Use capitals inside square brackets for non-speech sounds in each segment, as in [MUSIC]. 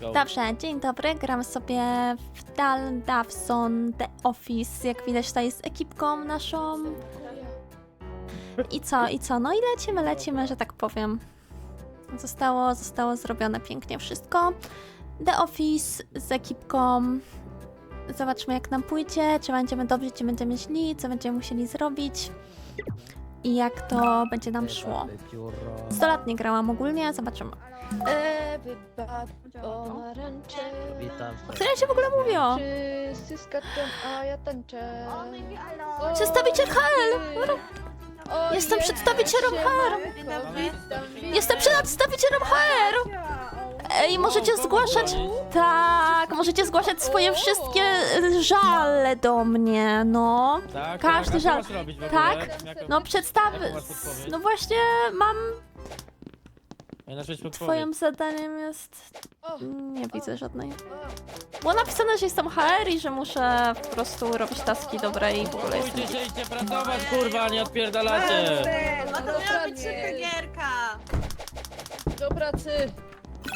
Dobrze, dzień dobry, gram sobie w Dal Davson The Office, jak widać tutaj z ekipką naszą. I co, i co, no i lecimy, lecimy, że tak powiem. Zostało, zostało zrobione pięknie wszystko. The Office z ekipką. Zobaczmy jak nam pójdzie, czy będziemy dobrzy, czy będziemy źli, co będziemy musieli zrobić. I jak to będzie nam szło. 100 lat nie grałam ogólnie, zobaczymy. Witam. O której się w ogóle mówiło? Wszyscy skaczą. Przedstawiciel HL! Jestem je, przedstawicielem HR. Jestem przedstawicielem HR! Ej, możecie zgłaszać... Tak, możecie zgłaszać swoje wszystkie żale do mnie, no. Tak, Każdy tak, a co żal- masz robić w tak? No przedstawy... Jaką masz podpowiedź? No właśnie mam... Ja na rzecz podpowiedź. Twoim zadaniem jest... Nie widzę żadnej. Było napisane, że jestem HR i że muszę po prostu robić taski dobre i w ogóle jestem... Pójdźcie się idźcie pracować, kurwa, nie odpierdalacie! No to miała być szybka gierka. Do pracy!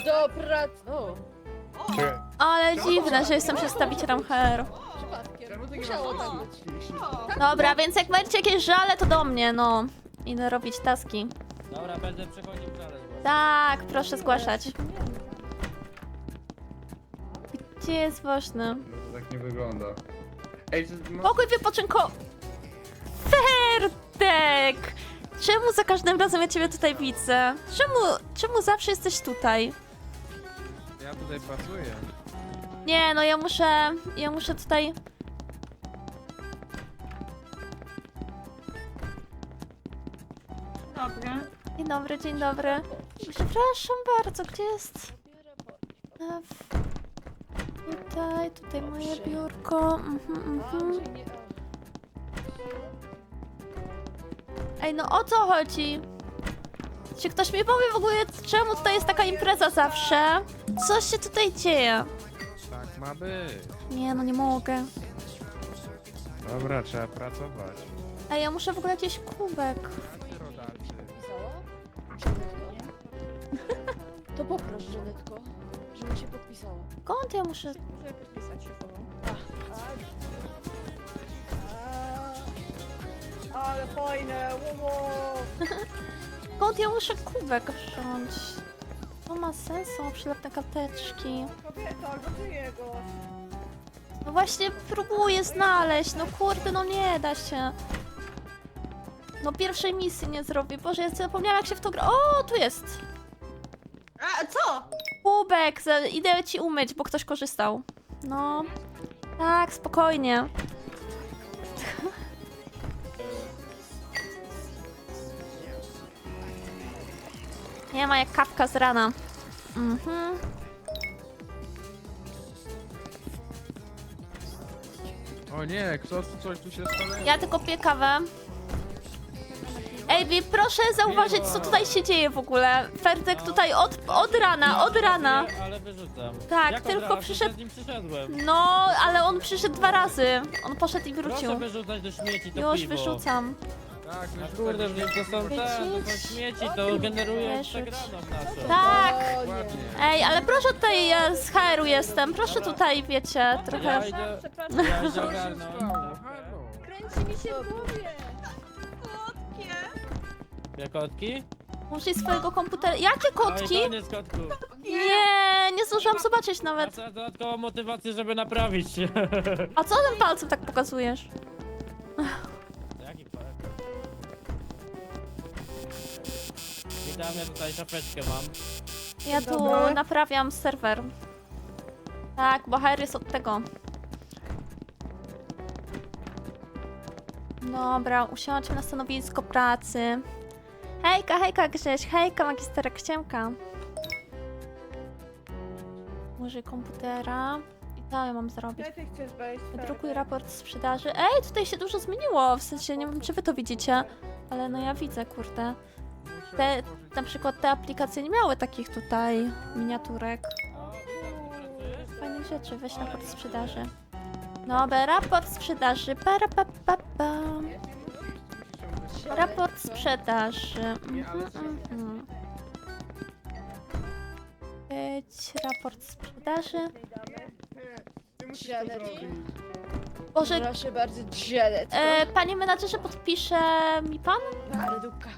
Do pracy! O, Ale dziwne, że jestem przedstawicielem HR. przypadkiem. Musiało tak być. Dobra, więc jak macie jakieś żale, to do mnie, no. Idę robić taski. Dobra, będę przechodził dalej. Tak, proszę zgłaszać. Gdzie jest ważny? No to tak nie wygląda. Ej, czy ma... Pokój wypoczynko... Ferdek! Czemu za każdym razem ja ciebie tutaj widzę? Czemu, czemu zawsze jesteś tutaj? Ja tutaj pracuję. Nie, no ja muszę... Ja muszę tutaj... Dobra. Dzień dobry, dzień dobry. Przepraszam bardzo, gdzie jest... E, w- Tutaj, tutaj moje biurko. Mhm, mhm. Ej, no o co chodzi? Czy ktoś mi powie w ogóle, czemu tutaj jest taka impreza zawsze? Co się tutaj dzieje? Tak ma być. Nie, no nie mogę. Dobra, trzeba pracować. Ej, ja muszę w ogóle jakiś kubek. Rodacy. [LAUGHS] Pisała? To poproś, Żanetko, żeby się podpisała. Skąd ja muszę... Muszę podpisać się [LAUGHS] Ale fajne, wow. [LAUGHS] Skąd ja muszę kubek wziąć? To ma sens, są przylepne karteczki. Kobieta, albo ty jego. No właśnie próbuję znaleźć, no kurde, no nie da się. No pierwszej misji nie zrobię, Boże, ja zapomniałam jak się w to gra... O, tu jest! A co? Kubek, za- idę ci umyć, bo ktoś korzystał. No. Tak, spokojnie. Nie ma jak kawka z rana. Mhm. O nie, kto coś tu się stanęło? Ja tylko piję kawę. Ej, proszę zauważyć, co tutaj się dzieje w ogóle. Ferdek tutaj od, od rana, od rana. Ale wyrzucam. Tak, Jak od tylko razu? przyszedł- Przed nim przyszedłem. No, ale on przyszedł dwa razy. On poszedł i wrócił. Proszę wyrzucać do śmieci to Już piwo. wyrzucam. Tak, A kurde, że to są te, to są śmieci, to generuje Wyrzuć. przegraną naszą. Tak. Ej, ale proszę tutaj, ja z HR-u jestem. Proszę tutaj, wiecie, Ja trochę... idę, Przepraszam, ja idę ogarnąć. stało? Halo. kręci mi się w głowie. Słodkie. Jak kotki? Użyj swojego komputera. Jakie kotki? koniec kotków. Nie, nie zdążyłam zobaczyć nawet. co dodatkową motywację, żeby naprawić się. A co tym palcem tak pokazujesz? [LAUGHS] Witam, ja tutaj szafeczkę mam. Ja tu Dobra. naprawiam serwer. Tak, bo HR jest od tego. Dobra, usiądźmy na stanowisko pracy. Hejka, hejka Grześ, hejka magisterek Ściemka. Użyj komputera. I co ja mam zrobić? Gdzie ty chcesz wejść? Wydrukuj raport sprzedaży. Ej, tutaj się dużo zmieniło, w sensie nie wiem czy wy to widzicie, ale no ja widzę, kurde. Te, na przykład te aplikacje nie miały takich tutaj miniaturek. Fajnych rzeczy, weź raport sprzedaży. Dobra, raport sprzedaży. Para, pa, pa, pa. Raport sprzedaży. Mhm, mhm. Być raport sprzedaży. Boże, Proszę bardzo, dziadetko. e, panie menadżerze, podpisze mi pan? Ale dupka.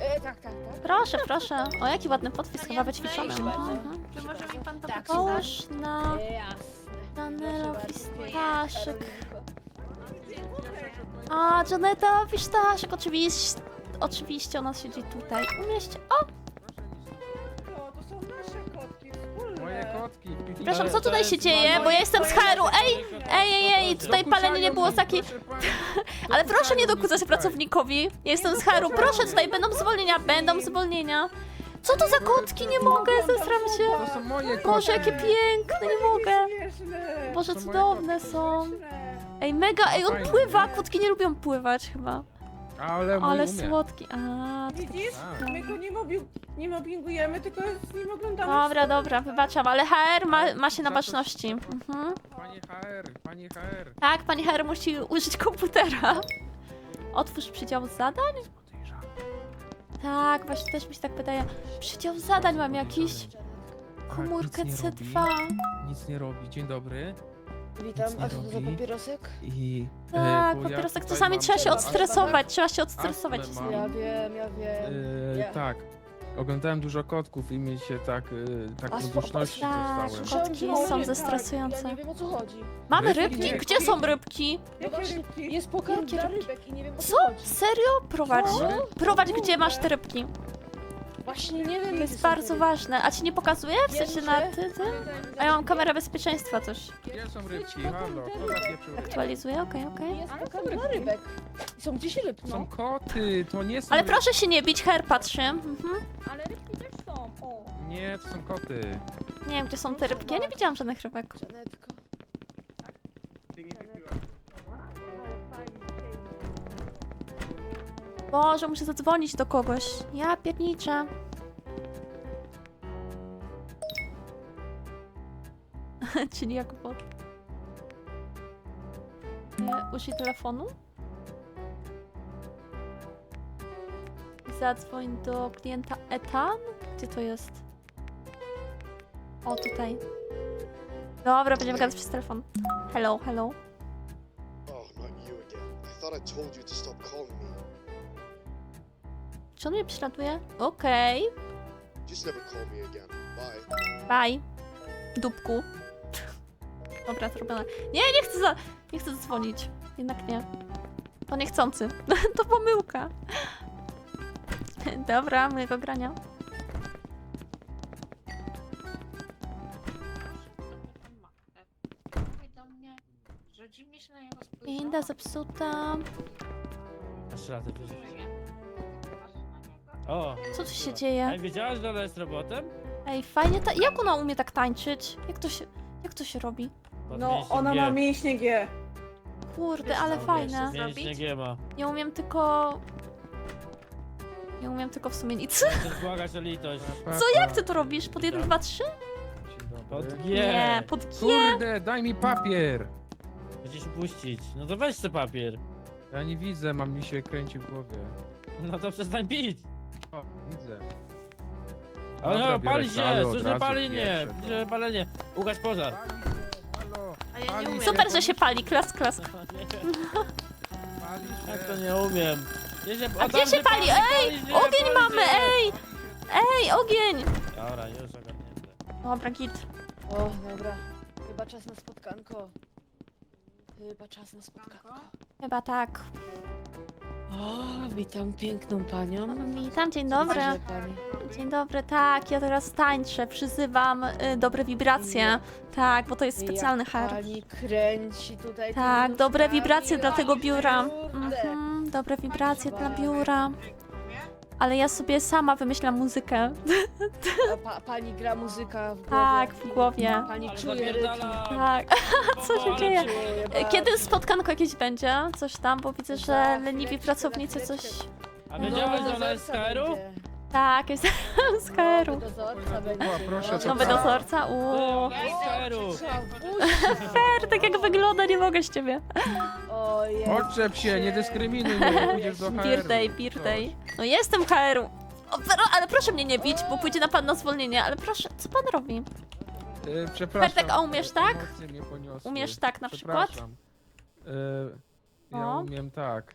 E, tak, tak, tak. Proszę, proszę. O, jaki ładny podpis, chyba wyćwiczony. Mhm. Czy może mi pan to Tak, Połóż na E, Jasne. Bardzo. pistaszek. A, Janeta pistaszek, oczywiście. Oczywiście ona siedzi tutaj. Umieście. O, O, kotki. Przepraszam, co tutaj się dzieje? Bo ja jestem z HR-u. Ej, ej, ej, ej, tutaj palenie nie było takie... [LAUGHS] Ale proszę nie dokuczać pracownikowi. Ja jestem z HR-u. Proszę, tutaj będą zwolnienia, będą zwolnienia. Co to za kotki? Nie mogę, zesram To się. są moje kotki. Boże, jakie piękne, nie mogę. Boże, cudowne są. Ej, mega, ej, on pływa. Kotki nie lubią pływać chyba. Ale mój Ale umie. słodki. A, to- Widzisz? A. My go nie, mobi- nie mobbingujemy, tylko z nim oglądamy. dobra, dobra, wybaczam, ale HR ma, ma się na baczności. Mhm. Panie HR, panie HR. Tak, pani HR musi użyć komputera. Otwórz przydział zadań? Tak, właśnie też mi się tak wydaje. Przydział zadań mam jakiś. Komórkę nic nie C2. robi, Nic nie robi. Dzień dobry. Witam, Nic nie a co to za robi. papierosek? I... e, Tak, bo ja papierosek tutaj czasami mam- trzeba się odstresować, trzeba się odstresować. Astmę mam. Ja wiem, ja wiem. E, Ja. Tak. Oglądałem dużo kotków i mi się tak, e, tak A spo- duszności tak, dostałem. Kotki są. Tak, ja nie wiem o co chodzi. Mamy Rybki? rybki? Gdzie są rybki? No Jakie właśnie, rybki? jest pokarm Jakie dla rybek i nie wiem o co, Co? chodzi. Serio? Prowadź. No. Prowadź, gdzie masz te rybki. Właśnie nie wiem, To jest są bardzo ważne. A ci nie pokazuje? W sensie na ty, ty? rybki. A ja mam kamerę bezpieczeństwa też. Gdzie są rybki? Halo, kto zapieprzył rybki? Aktualizuję, okej, okej. Jest pokarm dla rybek. I są gdzieś rybki. Są koty, to nie są Ale proszę się nie bić, her patrzy. Mhm. Ale rybki też są. O. Nie, to są koty. Nie wiem, gdzie są te rybki. Ja nie widziałam żadnych rybek. Żanetko. Boże, muszę zadzwonić do kogoś. Ja pierniczę. [LAUGHS] Czyli jak bot. Użyj telefonu. Zadzwoń do klienta Etan. Gdzie to jest? O, tutaj. Dobra, będziemy gadać przez telefon. Hello, hello. Oh, not you again. I thought I told you to stop calling. Czy on mnie prześladuje? Okej. Just never call me again. Bye. Bye. Dupku. [LAUGHS] Dobra, zrobione. Nie, nie chcę za... Nie chcę dzwonić. Jednak nie. To niechcący. [LAUGHS] to pomyłka. [LAUGHS] Dobra, mojego grania. Inda zepsuta. Jeszcze raz, to O! Co tu się dzieje? Ej, wiedziałaś, że ona jest robotem? Ej, fajnie. Ta... Jak ona umie tak tańczyć? Jak to się... Jak to się robi? Pod No, ona G. ma mięśnie G. Kurde, ale fajne. Mięśnie G ma. Nie umiem tylko... Nie umiem tylko w sumie nic. Chcesz błagać o litość. Co, jak ty to robisz? Pod 1, 2, 3? Pod G. Nie, pod G. Kurde, daj mi papier! Będziesz upuścić. No to weź ten papier. Ja nie widzę, mam mi się kręci w głowie. No to przestań pić. O, widzę. Ale Dobra, no, biorę pali salę się, od razu palenie. pierwsze. Słyszę palenie. Ugaś pożar. Halo, A ja Pali nie umiem. się. Super, że się pali. Klask, klask. [LAUGHS] pali Jak to się. nie umiem. Gdzie się, A o, gdzie tam się pali? Ej, się, ogień pali mamy, się. ej! Ej, ogień! Dobra, już ogarnięte. Dobra, git. O, dobra. Chyba czas na spotkanko. Chyba czas na spotkanko. Chyba tak. O, witam piękną panią. Witam, dzień dobry. Widzę pani. Dzień dobry, tak, ja teraz tańczę, przyzywam y, dobre wibracje. Tak, bo to jest specjalny Jak har. Pani kręci tutaj. Tak, dobre nóżkami. wibracje dla tego biura. kurde. Mhm, dobre wibracje dla biura. Ale ja sobie sama wymyślam muzykę. A pa, pani gra muzyka w głowie. Tak, w głowie. Pani Ale czuje rytm. zapierdala. Tak. [LAUGHS] Co się dzieje? Kiedy spotkanko jakieś będzie? Coś tam, bo widzę, że leniwi chwileczkę, pracownicy coś... chwileczkę. A No, wiedziałeś, że nowy ona jest z KR-u? będzie. Tak, jest [LAUGHS] z KR-u. Nowy dozorca będzie. Była, proszę, no. co Nowy tam? dozorca? Uuu. Fair, [LAUGHS] tak jak wygląda, nie mogę z ciebie. Ojej. Odczep się, nie dyskryminuj mnie, pójdziesz do HR. Birthday, birthday. No jestem HR-u. O, Ale proszę mnie nie bić, bo pójdzie na pan na zwolnienie. Ale proszę, co pan robi? E, przepraszam. Fertek, a umiesz tak? emocje mnie poniosły. Umiesz tak na przykład? Przepraszam. E, ja O. umiem tak.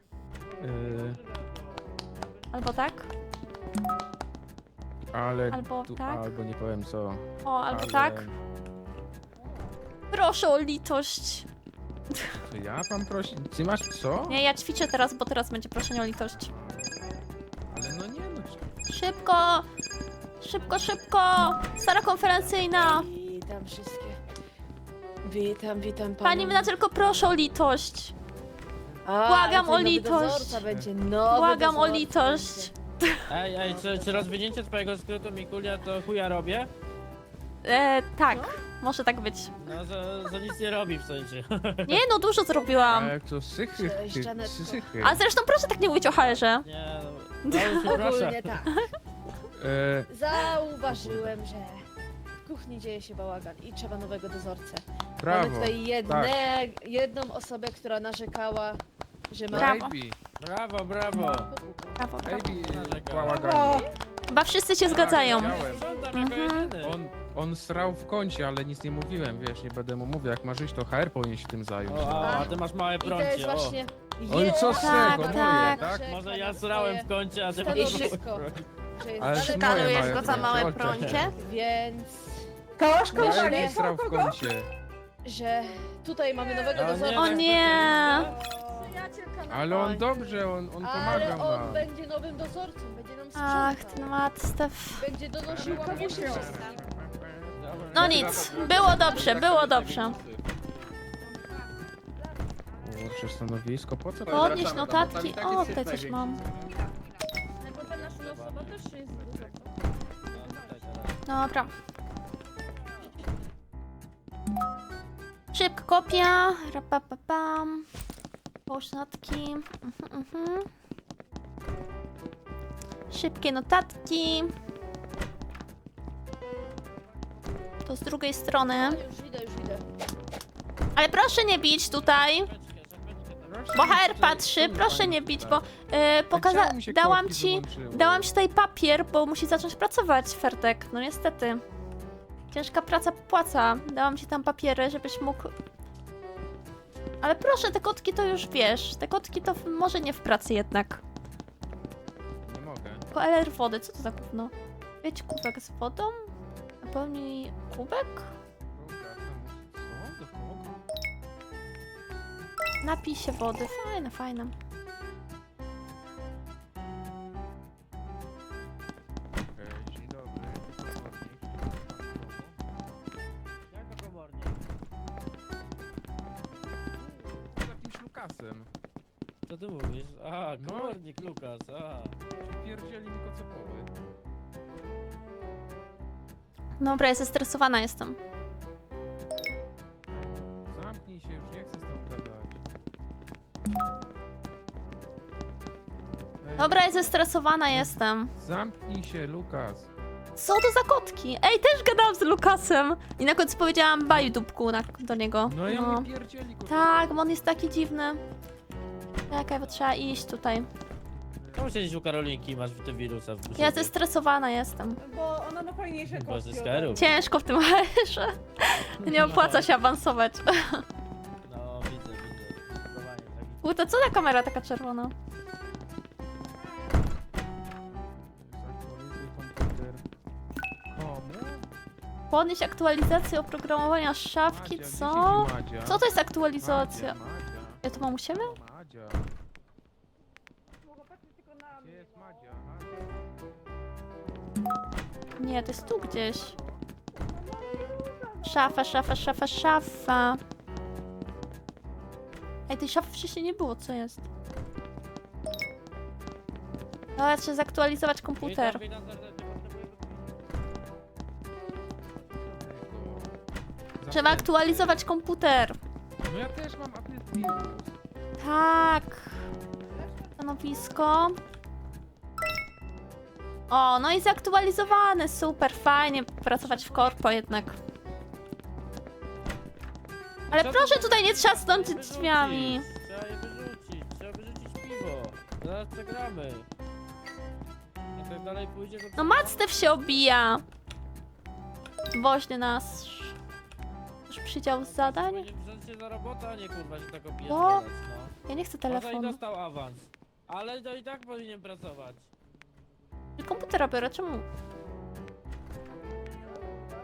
E, Albo tak? Ale Albo tu, tak? albo nie powiem co. O, albo ale... tak? Proszę o litość. Czy ja mam prosić? Ty masz co? Nie, ja ćwiczę teraz, bo teraz będzie proszenie o litość. Ale no nie no. Szybko! Szybko, szybko! Sala konferencyjna! Witam wszystkie. Witam, witam Pani panią. menadżerko, proszę o litość! A, błagam o litość. Będzie, nowy Błagam o dozorca litość! Ej, ej, czy, czy rozwinięcie twojego skrótu Mikulia to chuja robię? E, tak, może tak być. No, że, że nic nie robi w sensie. [LAUGHS] Nie no, dużo zrobiłam. Ale to sychy, Cześć, ty, Janetko. sychy. A zresztą proszę tak nie mówić o HR-ze. Nie, no, no. Ogólnie tak. E, Zauważyłem, że w kuchni dzieje się bałagan i trzeba nowego dozorcę. Mamy brawo. tutaj jedne, jedną osobę, która narzekała, że ma... Brawo. Baby, Brawo, brawo. Brawo, brawo. baby. Chyba wszyscy się zgadzają. Żądam jako Mhm. On, on srał w kącie, ale nic nie mówiłem, wiesz, nie będę mu mówił, jak masz iść, to HR powinien się tym zająć. O, a, a ty masz małe I to jest prącie, o. właśnie... Oj, co z Tak, tego, moje, tak. tak? Może ja srałem w kącie, a ty masz małe prącie. Że jest Ale go za małe prącie? prącie? Więc... Koszko, No, Myślę, jak nie srał w kącie. że tutaj mamy nowego nie, dozorcę. O nie! Na Ale on dobrze, on, on Ale pomaga on nam. będzie nowym dozorcą, będzie nam Ach, sprzątał. ten Matstef. Będzie donosił łamusie wszystkim. No nic, było dobrze, było dobrze. Kurczę, stanowisko, po co to? Podnieść notatki. O, tutaj coś mam. Bo ta nasza osoba też jest. Dobra. Szybka kopia. Rapapapam. Połóż notatki. Mhm, mhm. Szybkie notatki. To z drugiej strony. Już idę, już idę. Ale proszę nie bić tutaj. Bo HR patrzy, proszę nie bić, bo yy, pokaza... Czemu mi się dałam ci... wyłączyły? Dałam ci tutaj papier, bo musi zacząć pracować, Fertek. No niestety. Ciężka praca płaca. Dałam ci tam papiery, żebyś mógł... Ale proszę, te kotki to już wiesz. Te kotki to w- może nie w pracy jednak. Nie mogę. Tylko LR wody, co to za gówno? Wieć kubek z wodą? Napełnij kubek? Napij się wody. Fajne, fajne. Co ty mówisz? A, No. komornik Lukas, a. Pierdzieli mi kocopoły. Dobra, ja zestresowana jestem. Zamknij się, już nie chcę z tobą gadać. Ej, Dobra, ja zestresowana jestem. Zamknij się, Lukas. Co to za kotki? Ej, też gadałam z Lukasem. I na końcu powiedziałam baj dupku na, do niego. No ja mi pierdzieli kocopoły. Tak, bo on jest taki dziwny. Czekaj, bo trzeba iść tutaj. Czemu siedzisz u Karolinki i masz te wirusa w duszy? Ja zestresowana jestem. Bo ona ma fajniejsze Bo kostki. ze skarów. Ciężko w tym HR-ze. Nie opłaca się awansować. No, widzę, widzę. Zdecydowanie. U, to co ta kamera taka czerwona? Zaktualizuj komputer. Podnieść aktualizację oprogramowania szafki, co? Co to jest aktualizacja? Ja to mam u siebie? Nie, to jest tu gdzieś. Szafa, szafa, szafa, szafa. Ej, tej szafy wcześniej nie było, co jest? Dobra, trzeba zaktualizować komputer. Trzeba aktualizować komputer. No ja też mam. Tak. Stanowisko. O, no i zaktualizowane. Super, fajnie pracować w korpo jednak. Ale Co proszę tutaj nie trzasnąć Trzeba drzwiami. Trzeba je wyrzucić, trzeba wyrzucić piwo. Zaraz przegramy. Jak tak dalej pójdzie, to... No Mactew się obija. Woźny nas. Otwórz przydział zadań. Powinien wziąć się za robotę, a nie kurwa się tak opijać. No. No. Ja nie chcę i telefonu. dostał awans. Ale to i tak powinien pracować. Komputera biorę, czemu?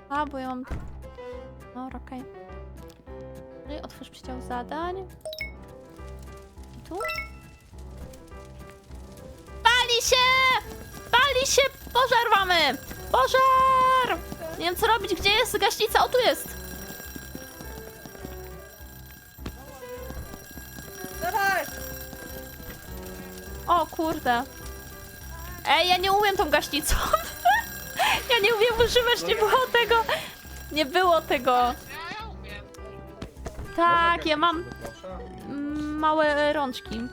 A, bo ja mam... No, okej. No i otwórz przydział zadań. I tu? Pali się! Pali się! Pożar mamy! Pożar! Nie wiem co robić, gdzie jest gaśnica? O, tu jest! Dawaj! O kurde. Ej, ja nie umiem tą gaśnicą. [LAUGHS] ja nie umiem używać, nie było tego. Nie było tego. Tak, ja mam małe rączki. [LAUGHS]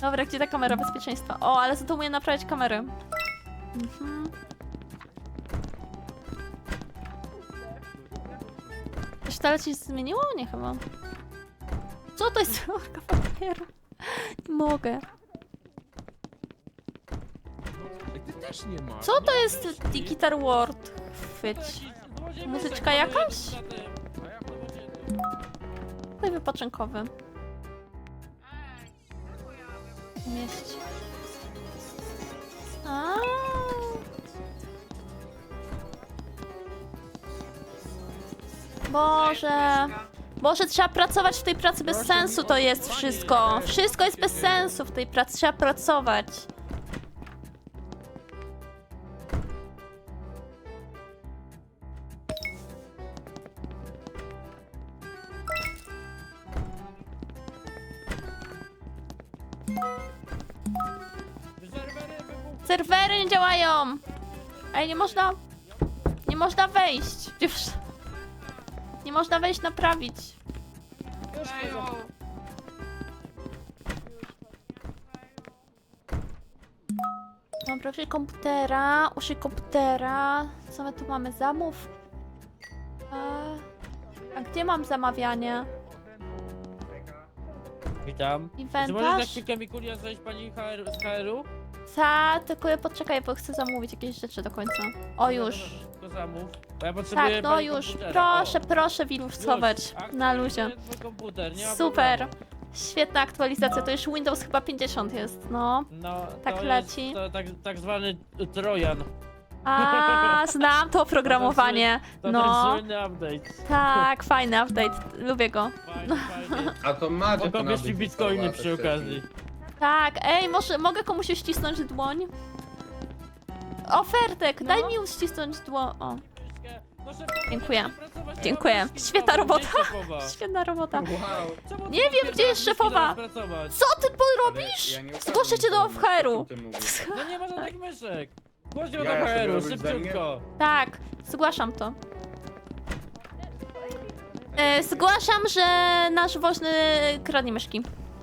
Dobra, gdzie ta kamera bezpieczeństwa? O, ale za to umiem naprawiać kamerę. Mhm. To coś zmieniło? Nie chyba. Co to jest? [LAUGHS] Nie mogę. Co to jest Digital World? Chwyć. Muzyczka jakaś? Pokój wypoczynkowy. A. Boże. Boże, trzeba pracować w tej pracy bez sensu, to jest wszystko. Wszystko jest bez sensu w tej pracy, trzeba pracować. Ej, nie można... Nie można wejść! Już... Nie można wejść naprawić. Już. Dobra, użyj komputera, użyj komputera. Co my tu mamy? Zamów. A gdzie mam zamawianie? Witam. Czy możesz na Inwentarz? chwilkę mi zejść pani HR, z HR-u? Ta, tylko ja poczekaj, bo chcę zamówić jakieś rzeczy do końca. O, już. To zamów. Bo ja potrzebuję Tak, no już. komputera. Proszę, O, proszę już. Na luzie. twój komputer, nie ma Super. problemu. Świetna aktualizacja, to już Windows chyba 50 jest, no. No, Tak to leci. Jest, to tak, tak zwany Trojan. A, [LAUGHS] znam to oprogramowanie. To No, ten słynny update. tak, fajny update, lubię go. Fajnie, fajnie. A to Macie Mogę to bierz mi nabyć bitcoiny przy okazji. Tak, ej, może mogę komuś uścisnąć dłoń? Ofertek, No. daj mi uścisnąć dłoń. O, Dziękuję. Dziękuję. Świetna robota. [LAUGHS] świetna robota. Wow. Nie wiem, gdzie jest szefowa. Co ty porobisz? Ja Zgłoszę cię do ukradłem tego, HR-u. o czym ty mówisz? [LAUGHS] No nie ma żadnych myszek. Głoś Ja do ja sobie HR-u, szybciutko. Tak, zgłaszam to. E, zgłaszam, że nasz woźny kradnie myszki.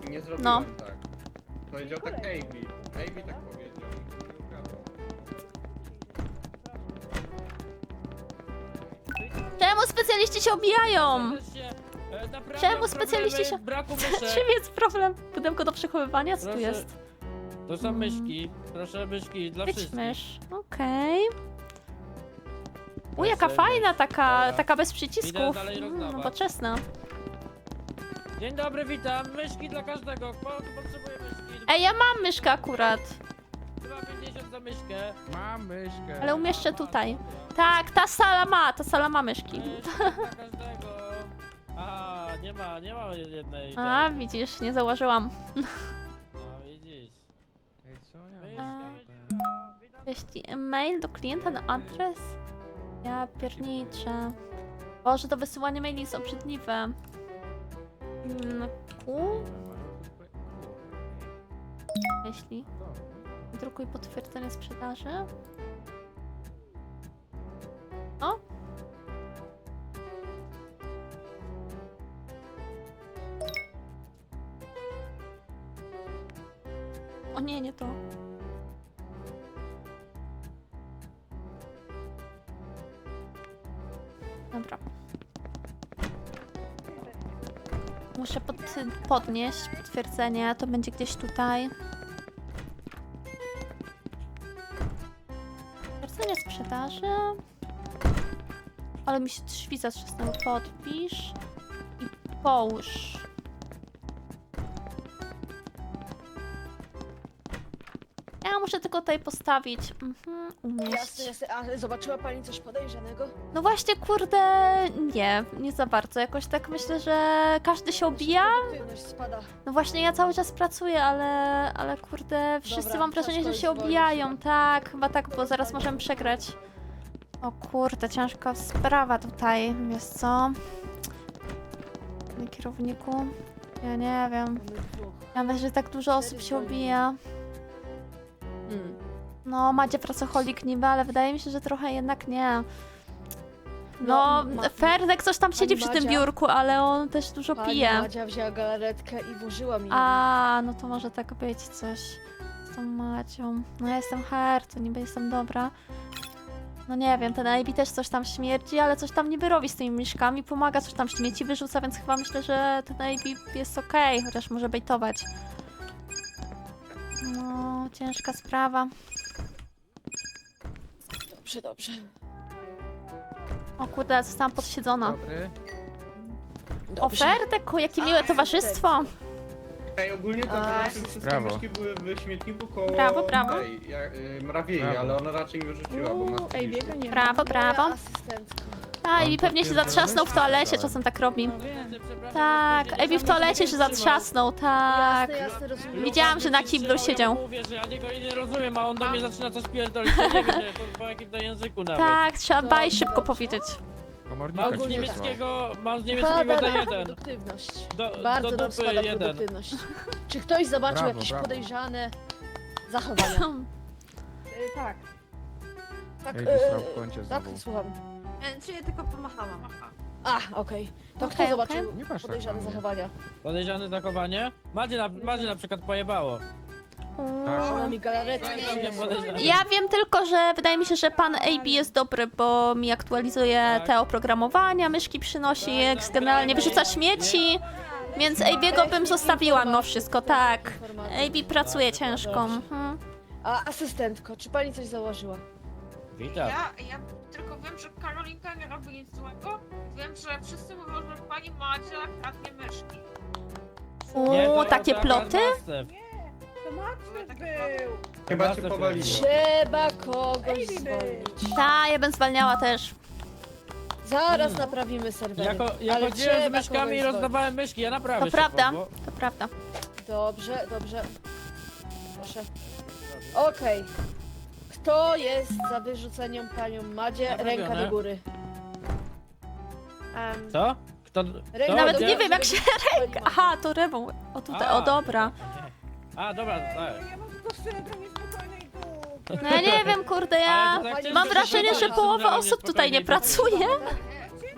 Nie zrobiłem No. Powiedział tak Amy. Amy tak powiedział. Czemu specjaliści się obijają? E, naprawdę Czemu specjaliści problemy [LAUGHS] Czym jest problem? Pudełko do przechowywania? Co tu Proszę, jest? To są myszki. Proszę myszki dla Być wszystkich. mysz. Okej. U, jaka fajna, taka, Dobra. taka bez przycisków. dalej Mm, rozdawać. nowoczesna. Dzień dobry, witam. Myszki dla każdego. Kto potrzebuje myszki? Ej, ja mam myszkę akurat, 2,50 za myszkę. Mam myszkę. ale umieszczę tutaj. Tak, ta sala ma, ta sala ma myszki. Dla każdego. A, nie ma, nie ma jednej. A, tej. widzisz, nie założyłam. No, widzisz. Ej, co ja Myszka, mam? myszka. Witam. Jeśli mail do klienta na adres? Ja pierniczę. Boże, to wysyłanie maili jest obrzydliwe. Mm, Q? Jeśli. Drukuj potwierdzenie sprzedaży. O! O nie, nie to. Dobra. Muszę pod, podnieść potwierdzenie, to będzie gdzieś tutaj. Potwierdzenie sprzedaży. Ale mi się drzwi zatrzasnęły. Podpisz i połóż. Muszę tylko tutaj postawić. Mhm, umieść. Jasne, jasne. A zobaczyła pani coś podejrzanego? No właśnie, kurde, nie, nie za bardzo. Jakoś tak myślę, że każdy się obija. Produktywność spada. No właśnie, ja cały czas pracuję, ale, ale kurde, wszyscy Dobra, mam wrażenie, że się obijają. chyba. Tak, chyba tak, bo zaraz możemy przegrać. O kurde, ciężka sprawa tutaj, wiesz co? Panie kierowniku, ja nie wiem. Mamy dwóch. Ja myślę, że tak dużo osób się obija. No, macie pracoholik niby, ale wydaje mi się, że trochę jednak nie. No, No, ma- coś tam siedzi przy tym Madzia? biurku, ale on też dużo Pani pije. Madzia wzięła galaretkę i włożyła mi. ją. A, no to może tak być coś z tą Macią. No ja jestem HR, to niby jestem dobra. No nie wiem, ten AB też coś tam śmierdzi, ale coś tam niby robi z tymi mieszkami, pomaga, coś tam śmieci wyrzuca, więc chyba myślę, że ten AB jest okej, chociaż może bejtować. No, ciężka sprawa. Dobrze, dobrze. O kurde, zostałam podsiedzona. Dobry. dobrze. Ofertek, jakie miłe towarzystwo. Ej, ogólnie to A, wszystkie brawo. myszki były w śmietniku koło Brawo, brawo. tej, ja, y, Brawo. ale ona raczej nie wyrzuciła, bo ma Ej, biega nie ma. Brawo, brawo. Moja asystentko. A, On i pewnie się zatrzasnął w toalecie, czasem tak robi. No. Tak, Ebi w toalecie się zatrzasnął, tak. Jasne, jasne, rozumiem. Widziałam, że na kiblu siedział. Mówię, że ja niego nie rozumiem, a on do mnie zaczyna coś pierdolić. Ja nie wiem, że po, po jakim to języku nawet. Tak, trzeba baj szybko powiedzieć. Komornika Mam z ci wysłał. niemieckiego, mam z Pada niemieckiego na D1. produktywność. Do, Bardzo do nam dupy spada jeden. produktywność. Czy ktoś zobaczył Brawo, jakieś brawo. podejrzane zachowania? Y, [LAUGHS] tak. Tak, Ej, e, wysłał w kącie tak, znowu. słucham. E, Czy ja tylko pomachałam? A, okej. To Okej, kto zobaczył okej. Nie masz tak podejrzane mnie. zachowania? Podejrzane zachowanie? Madzie na, Madzie na przykład pojebało. Ona mi To mnie podejrzane. Ja wiem tylko, że wydaje mi się, że pan AB jest dobry, bo mi aktualizuje Tak. te oprogramowania, myszki przynosi, Tak, generalnie wyrzuca śmieci, więc AB'ego bym zostawiła mimo wszystko, tak. AB pracuje Tak, ciężko. Mhm. A asystentko, czy pani coś założyła? Witam. Ja, ja tylko wiem, że Karolinka nie robi nic złego. Wiem, że wszyscy mówią, że pani Madzia kradnie myszki. Nie, Uuu, takie to ploty? Master. To Maciek był. Chyba cię Master powaliło. Trzeba kogoś Ej, zwolnić. Ta, ja bym zwalniała też. Zaraz naprawimy serwery. Jako, ja chodziłem z myszkami i rozdawałem myszki, ja naprawdę To prawda. To prawda. Dobrze, dobrze. Proszę. Okej. Kto jest za wyrzuceniem panią Madzie? Naprawione. Ręka do góry. Um, Co? Kto? Ręka kto? Nawet Gdzie? nie wiem, jak się panią Aha, to rybą. O tutaj, o A. dobra. A, dobra, tak. ja mam tylko syndrom niespokojnej dupy. No ja nie wiem, kurde, ja Ale to tak ciężko mam się wrażenie, że połowa osób tutaj nie pracuje.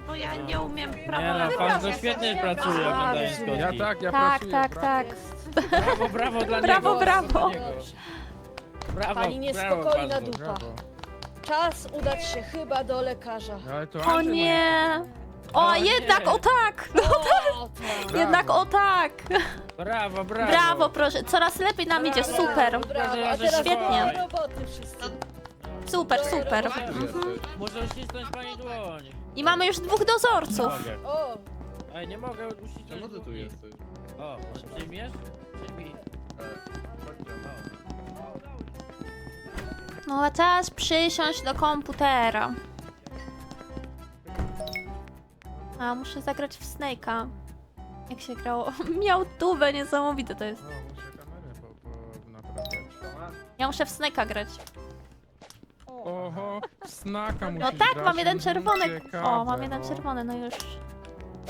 Bo ja nie umiem Nie prawa. no, pan to świetnie pracuje oglądając Ja kotki. Ja tak, ja Tak, pracuję. tak, tak. Jest. Brawo, brawo dla Brawo, niego. brawo. dla niego. Brawo, Pani brawo niespokojna bardzo. dupa. Brawo. Czas udać się chyba do lekarza. Ale to O Andrzej nie. O, O jednak nie. o tak! O, tak. Jednak o tak! Brawo, brawo. Brawo, proszę. Coraz lepiej nam idzie, Brawo. super. Brawo, a teraz świetnie. do roboty wszyscy. Super, super. Mhm. Muszę uścisnąć pani dłoń. I mamy już dwóch Nie dozorców. mogę. O, Ej, nie mogę uścisnąć Czemu ty tu dłoni. jesteś? O, może przyjmiesz? Przyjmij. E, No a czas przysiąść do komputera. A, muszę zagrać w Snake'a. Jak się grało? [LAUGHS] Miał tubę, niesamowite to jest. No, muszę kamerę po, po naprawiać. Ja muszę w Snake'a grać. Oho, snaka musisz No tak, grać, mam jeden mm, czerwony. ciekawe, O, mam jeden no. czerwony, no już.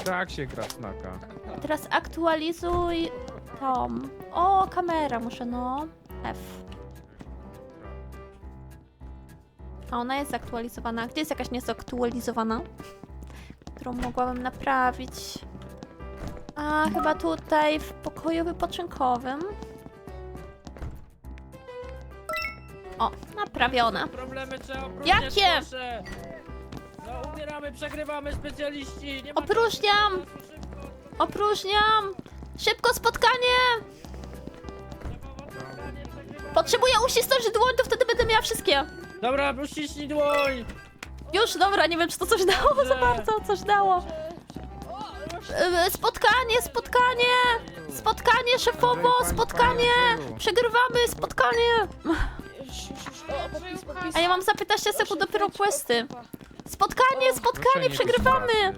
Tak się gra snaka. Teraz aktualizuj tom. O, kamera muszę, no. F. A ona jest zaktualizowana. Gdzie jest jakaś niezaktualizowana? Którą mogłabym naprawić. A, chyba tutaj w pokoju wypoczynkowym. O, naprawione. Problemy trzeba opróżniać, Jakie? proszę. No, umieramy, przegrywamy specjaliści. Nie ma Opróżniam! czasu, szybko. Opróżniam! Szybko spotkanie! Potrzebuję uścisnąć dłoń, to wtedy będę miała wszystkie. Dobra, uściśnij dłoń. Już, dobra, nie wiem, czy to coś dało za bardzo, coś dało. E, Spotkanie, spotkanie! Spotkanie, szefowo, spotkanie! Przegrywamy, spotkanie! A ja mam za 15 sekund dopiero questy. Spotkanie, spotkanie, przegrywamy!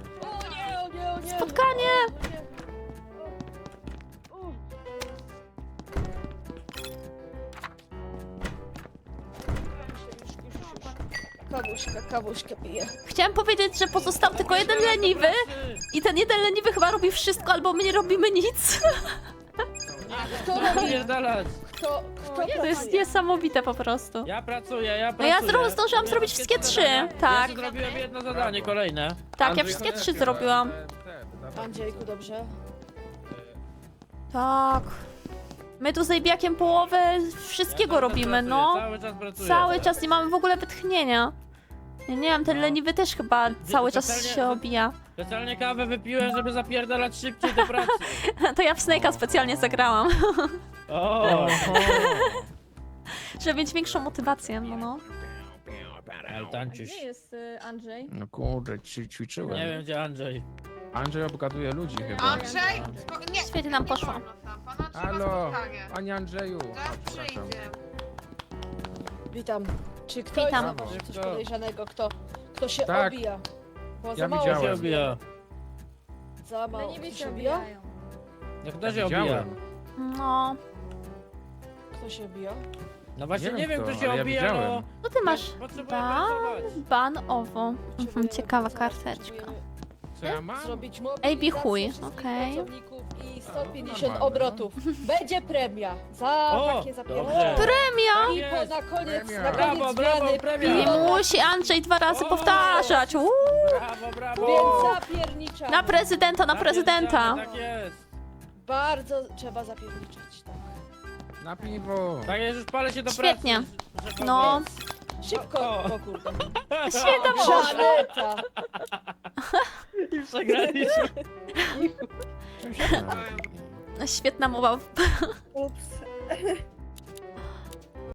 Spotkanie! Już. Kawuśka, kawuśka pije. Chciałem powiedzieć, że pozostał tylko jeden leniwy i ten jeden leniwy chyba robi wszystko, albo my nie robimy nic. Kto robi? Pierdalać. Kto, kto To jest pracuje? niesamowite po prostu. Ja pracuję, ja No pracuję. ja zro- zdążyłam Ja zrobić wszystkie trzy tak. Ja zrobiłem jedno zadanie, kolejne. Tak, ja wszystkie trzy Kolecki, zrobiłam. te- Andrzejku, dobrze? Tak. My tu z Ejbiakiem połowę wszystkiego robimy, pracuję, no. Cały czas pracuję. Cały czas nie mamy w ogóle wytchnienia. Ja nie wiem, ten No. leniwy też chyba cały czas totalnie- się obija. Specjalnie kawę wypiłem, żeby zapierdalać szybciej do pracy. [LAUGHS] To ja w Snake'a specjalnie zagrałam, [LAUGHS] O, [LAUGHS] żeby mieć większą motywację, no no. ale tańczysz. jest y, Andrzej? No kurde, ci, ćwiczyłem. Nie wiem gdzie Andrzej. Andrzej obgaduje ludzi chyba. Andrzej? Spo- Nie, Świetnie nam nie poszło. wolno tam. Pana trzeba Halo, spotkanie. panie Andrzeju. Zaraz przyjdzie. Witam. Czy ktoś Witam. zauważył coś podejrzanego? Kto, kto się Tak. obija? Bo za Ja mało widziałem. Się obija? Za mało. Kto się obija? Jak kto Ja się obija? widziałem. No. Kto się obija? No właśnie Nie nie, wiem kto, kto się ale ja obija, widziałem. no. No ty masz Potrzebuję ban, pracować. ban owo. Mhm, ciekawa karteczka. Co ja mam? Zrobić mobilizację chuj, wszystkich okej. pracowników i 150 normalne, obrotów. Będzie premia za O, takie zapierdolenie. dobrze. Premia! I Tak po na koniec, Premia. na Brawo, koniec brawo, zmiany premia. Nie pilota, musi Andrzej dwa razy O! powtarzać. Uuu. Brawo, brawo. Więc zapierniczamy. Na prezydenta, na prezydenta. Tak jest. Bardzo trzeba zapierniczać. Tak. Na piwo. Tak jest, już palę się do Świetnie. pracy. że- że- No, Szybko! O. O kurde. świetna mowa. Żaneta! I przegraliśmy. Świetna mowa. Ups. [LAUGHS]